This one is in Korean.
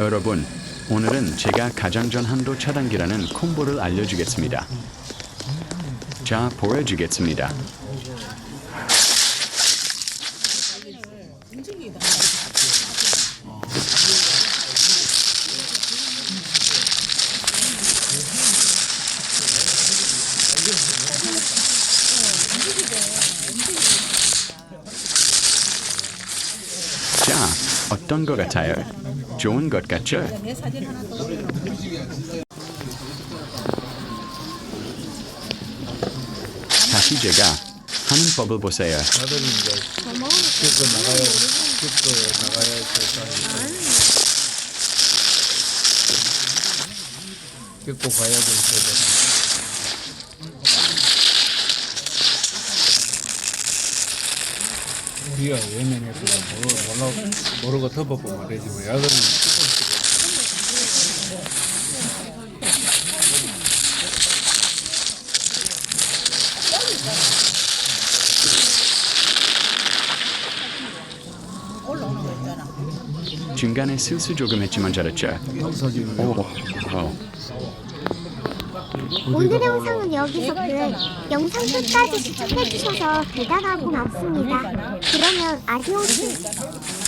여러분, 오늘은 제가 가장전 한도 차단기라는 콤보를 알려주겠습니다. 자, 보여주겠습니다. 자, 어떤 것 같아요? 좋은 것 같죠? 다시 제가 하는 법을 보세요. 나가야 될. 외면했으면 모르, 몰라, 모르고 덮어보면 말이지 뭐 있어. 중간에 실수 조금 했지만 잘했죠? 오, 어. 오늘의 영상은 여기서 끝. 영상 끝까지 시청해주셔서 대단하고 많습니다. 그러면 아디오스.